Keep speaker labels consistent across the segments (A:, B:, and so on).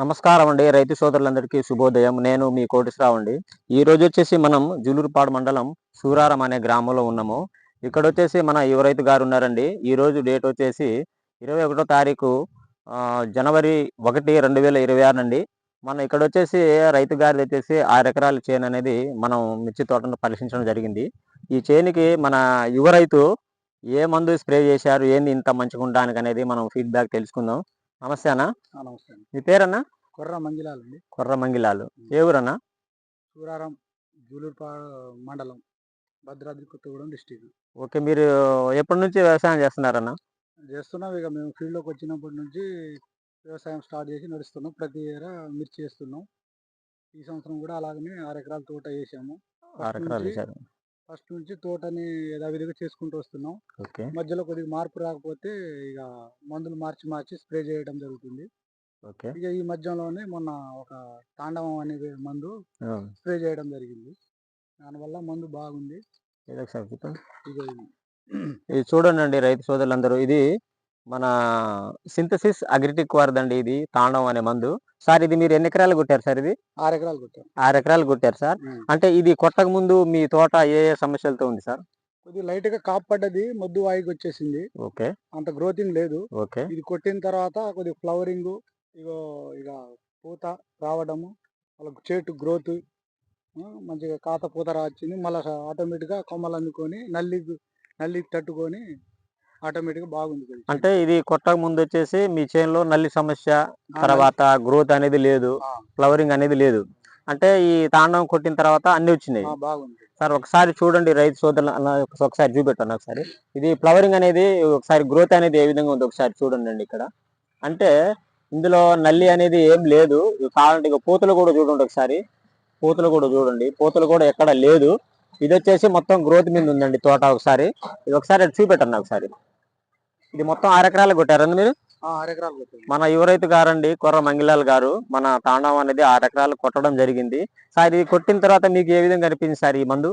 A: నమస్కారం అండి రైతు సోదరులందరికీ శుభోదయం. నేను మీ కోటిశ్రావు అండి ఈ రోజు వచ్చేసి మనం జూలూరుపాడు మండలం సూరారం అనే గ్రామంలో ఉన్నాము. ఇక్కడ వచ్చేసి మన యువ రైతు గారు ఉన్నారండి. ఈ రోజు డేట్ వచ్చేసి ఇరవై ఒకటో తారీఖు జనవరి ఒకటి రెండు వేల ఇరవై ఆరు అండి ఇక్కడ వచ్చేసి రైతు గారిది వచ్చేసి ఆరు ఎకరాల చేను అనేది మనం మిర్చి తోటను పరిశీలించడం జరిగింది. ఈ చేనుకి మన యువ రైతు ఏ మందు స్ప్రే చేశారు? ఏంది ఇంత మంచిగా ఉండడానికి అనేది మనం ఫీడ్బ్యాక్ తెలుసుకుందాం. నమస్తే అన్న.
B: నమస్తే
A: మీ పేరన్నా?
B: కుర్ర మంగిలాలు అండి.
A: కొర్ర మంగిలాలు. ఏ ఊరన్నా?
B: సూరారం జూలూరుపా మండలం భద్రాద్రి కొత్తగూడెం డిస్టిక్.
A: ఓకే మీరు ఎప్పటి నుంచి వ్యవసాయం చేస్తున్నారన్న?
B: చేస్తున్నాం ఇక మేము ఫీల్డ్లోకి వచ్చినప్పటి నుంచి వ్యవసాయం స్టార్ట్ చేసి నడుస్తున్నాం. ప్రతి ఇయర్ మిర్చి చేస్తున్నాం ఈ సంవత్సరం కూడా అలాగనే ఆరు ఎకరాల తోట వేసాము.
A: ఆరు ఎకరాలు వేశారు.
B: ఫస్ట్ నుంచి తోటని యథావిధిగా చేసుకుంటూ వస్తున్నాం.
A: ఓకే.
B: మధ్యలో కొద్దిగా మార్పు రాకపోతే ఇక మందులు మార్చి మార్చి స్ప్రే చేయడం జరుగుతుంది.
A: ఓకే.
B: ఇక ఈ మధ్యలోనే మొన్న ఒక తాండవం అనే మందు స్ప్రే చేయడం జరిగింది. దానివల్ల మందు బాగుంది.
A: ఇది. చూడండి అండి రైతు సోదరులందరూ. ఇది మన సింథసిస్ అగ్రిటిక్ వారిదండి ఇది తాండవం అనే మందు. సార్ ఇది మీరు ఎన్ని ఎకరాలు కొట్టారు సార్ ఇది?
B: ఆరు ఎకరాలు కొట్టాం.
A: ఆరు ఎకరాలు కొట్టారు సార్. అంటే ఇది కొట్టక ముందు మీ తోట ఏ ఏ సమస్యలతో ఉంది సార్?
B: కొద్దిగా లైట్గా కాపు పడ్డది మొద్దు వాయికి వచ్చేసింది.
A: ఓకే.
B: అంత గ్రోతింగ్ లేదు.
A: ఓకే.
B: ఇది కొట్టిన తర్వాత కొద్దిగా ఫ్లవరింగ్ ఇగో ఇక పూత రావడము వాళ్ళకు చెట్టు గ్రోత్ మంచిగా కాత పూత రావచ్చింది. మళ్ళీ ఆటోమేటిక్గా కొమ్మలు అందుకొని నల్లి నల్లి తట్టుకొని ఆటోమేటిక్ బాగుంది.
A: అంటే ఇది కొట్టక ముందు వచ్చేసి మీ చేనులో నల్లి సమస్య తర్వాత గ్రోత్ అనేది లేదు ఫ్లవరింగ్ అనేది లేదు. అంటే ఈ తాండవం కొట్టిన తర్వాత అన్ని వచ్చినాయి. సార్ ఒకసారి చూడండి రైతు సోదరులు ఒకసారి చూపెట్టాను ఒకసారి. ఇది ఫ్లవరింగ్ అనేది ఒకసారి గ్రోత్ అనేది ఏ విధంగా ఉంది ఒకసారి చూడండి అండి ఇక్కడ. అంటే ఇందులో నల్లి అనేది ఏం లేదు. కావాలంటే ఇక పూతలు కూడా చూడండి ఒకసారి. పూతలు కూడా చూడండి. పూతలు కూడా ఎక్కడ లేదు. ఇది వచ్చేసి మొత్తం గ్రోత్ మీద ఉందండి తోట ఒకసారి. ఇది ఒకసారి చూపెట్టండి ఒకసారి. ఇది మొత్తం ఆరు ఎకరాలు కొట్టారండి మీరు? మన యువ రైతు గారండి కొర్ర మంగిలాల్ గారు మన తాండవం అనేది ఆరు ఎకరాలు కొట్టడం జరిగింది. సార్ ఇది కొట్టిన తర్వాత మీకు ఏ విధంగా అనిపించింది సార్ ఈ మందు?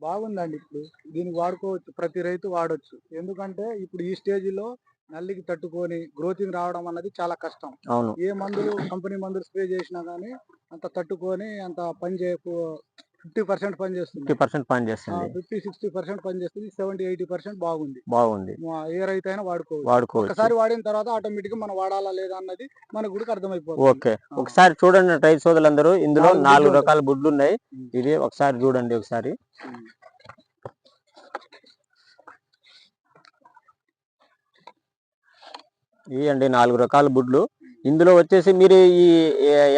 B: బాగుందండి ఇప్పుడు. దీనికి వాడుకోవచ్చు ప్రతి రైతు వాడొచ్చు. ఎందుకంటే ఇప్పుడు ఈ స్టేజ్లో నల్లికి తట్టుకొని గ్రోతింగ్ రావడం అన్నది చాలా కష్టం.
A: అవును.
B: ఏ మందులు కంపెనీ మందులు స్ప్రే చేసినా కానీ అంత తట్టుకొని అంత పని చేయ ఫిఫ్టీ పర్సెంట్ పని చేస్తుంది.
A: ఫిఫ్టీ పర్సెంట్ పని చేస్తుంది.
B: ఫిఫ్టీ సిక్స్టీ పర్సెంట్ పని చేస్తుంది. సెవెంటీ ఎయిటీ పర్సెంట్ బాగుంది.
A: బాగుంది.
B: ఏ రైతు అయినా వాడుకోవచ్చు.
A: వాడుకోవచ్చు.
B: ఒకసారి వాడిన తర్వాత ఆటోమేటిక్గా మనం వాడాలా లేదా అన్నది మనకు కూడా అర్థమైపోతుంది.
A: ఓకే. ఒకసారి చూడండి రైతు సోదరులందరూ. ఇందులో
B: నాలుగు
A: రకాల బుడ్లు ఉన్నాయి. ఇది ఒకసారి చూడండి ఒకసారి. ఇవి అండి నాలుగు రకాల బుడ్లు ఇందులో వచ్చేసి మీరు ఈ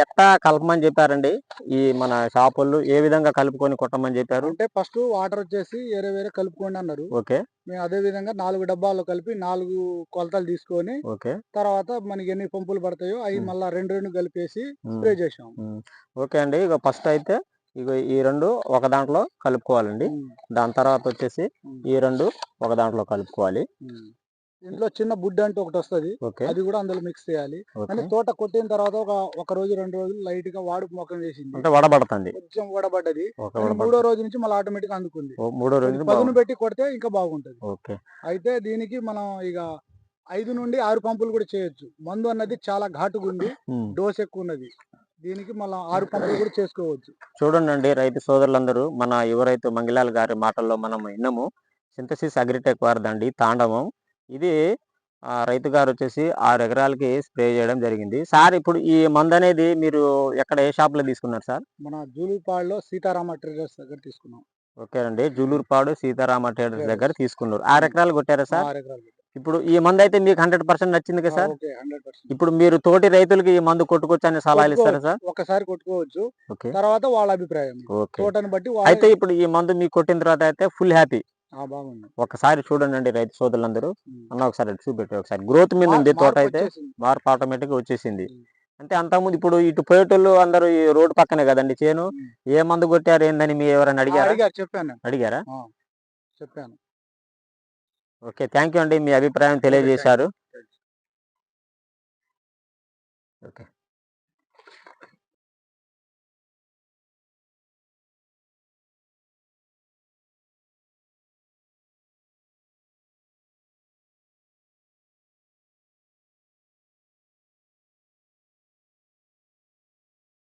A: ఎట్టా కలపమని చెప్పారండి ఈ మన షాపుల్లో ఏ విధంగా కలుపుకొని కొట్టమని చెప్పారు
B: అంటే ఫస్ట్ వాటర్ వచ్చేసి వేరే వేరే కలుపుకోండి అన్నారు
A: ఓకే
B: మేము అదే విధంగా నాలుగు డబ్బాలు కలిపి నాలుగు కొలతలు తీసుకొని
A: ఓకే
B: తర్వాత మనకి ఎన్ని పంపులు పడతాయో అవి. మళ్ళా రెండు రెండు కలిపేసి. స్ప్రే చేసాం.
A: ఓకే అండి ఇక ఫస్ట్ అయితే ఇక ఈ రెండు ఒక దాంట్లో కలుపుకోవాలండి. దాని తర్వాత వచ్చేసి. ఈ రెండు ఒక దాంట్లో కలుపుకోవాలి.
B: ఇంట్లో చిన్న బుడ్డ అంటూ ఒకటి వస్తది. అది కూడా అందులో మిక్స్ చేయాలి. అంటే తోట కొట్టిన తర్వాత ఒక ఒక రోజు రెండు రోజులు లైట్గా వాడుకు మొక్కం వేసింది.
A: అంటే వడబడుతుంది.
B: కొంచెం వడబడ్డది. మూడో రోజు నుంచి మళ్ళీ ఆటోమేటిక్ అందుకుంది.
A: మూడో రోజు
B: పదును పెట్టి కొడితే ఇంకా బాగుంటది.
A: ఓకే.
B: అయితే దీనికి మనం ఇక ఐదు నుండి ఆరు పంపులు కూడా చేయొచ్చు. మందు అన్నది చాలా ఘాటుగా ఉంది. డోస్ ఎక్కువ ఉన్నది. దీనికి మళ్ళీ ఆరు పంపులు కూడా చేసుకోవచ్చు.
A: చూడండి అండి రైతు సోదరులందరూ మన యువ రైతు మంగిలాల్ గారి మాటల్లో మనం విన్నాము. సింథసిస్ అగ్రిటెక్ వారిదండి తాండవం. ఇది రైతు గారు వచ్చేసి ఆరు ఎకరాలకి స్ప్రే చేయడం జరిగింది. సార్ ఇప్పుడు ఈ మందు అనేది మీరు ఎక్కడ ఏ షాప్లో తీసుకున్నారు సార్?
B: మన జూలుపాడులో సీతారామ ట్రేడర్స్ దగ్గర తీసుకున్నాం.
A: ఓకే అండి. జూలూరుపాడు సీతారామ ట్రేడర్స్ దగ్గర తీసుకున్నారు. ఆరు ఎకరాలు కొట్టారా సార్?
B: ఆరు ఎకరాలు
A: ఇప్పుడు ఈ మందు అయితే మీకు హండ్రెడ్ పర్సెంట్ నచ్చింది కదా సార్? ఇప్పుడు మీరు తోటి రైతులకి ఈ మందు కొట్టుకోవచ్చు అనే సలహాలు ఇస్తారా సార్?
B: ఒకసారి కొట్టుకోవచ్చు. తర్వాత వాళ్ళ అభిప్రాయం
A: ఓకే.
B: తోటని బట్టి
A: అయితే ఇప్పుడు ఈ మందు మీకు కొట్టిన తర్వాత అయితే ఫుల్ హ్యాపీ. ఒకసారి చూడండి అండి రైతు సోదరులందరూ. అన్న ఒకసారి చూపెట్టి ఒకసారి. గ్రోత్ మీద ఉంది తోట అయితే. మార్పు ఆటోమేటిక్ వచ్చేసింది. అంటే అంతకుముందు ఇప్పుడు ఇటు పోయేటోళ్ళు అందరూ ఈ రోడ్డు పక్కనే కదండి చేను. ఏ మందు కొట్టారు ఏందని మీ ఎవరైనా అడిగారా?
B: అడిగారు చెప్పాను.
A: అడిగారా?
B: చెప్పాను.
A: ఓకే థ్యాంక్ యూ అండి. మీ అభిప్రాయం తెలియజేశారు. ఓకే.